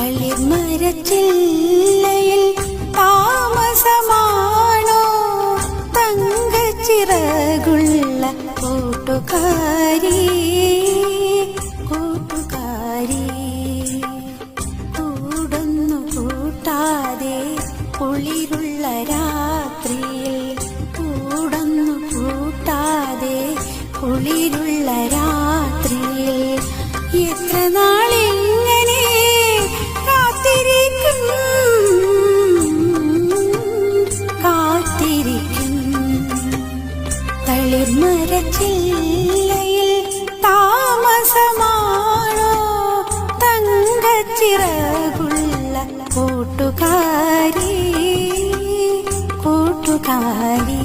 കളിമരച്ചില്ലയിൽ താമസമാണോ? തങ്കച്ചിറകുള്ള കൂട്ടുകാരി കൂട്ടുകാരി. കൂടൊന്നു കൂട്ടാതെ കുളിരുള്ള രാത്രിയിൽ കൂടൊന്നു കൂട്ടാതെ കുളിരുള്ള രാത്രിയിൽ എത്ര നാളിൽ കുളിർമരച്ചില്ലയിൽ താമസമാണോ? തങ്കച്ചിറകുള്ള കൂട്ടുകാരി കൂട്ടുകാരി.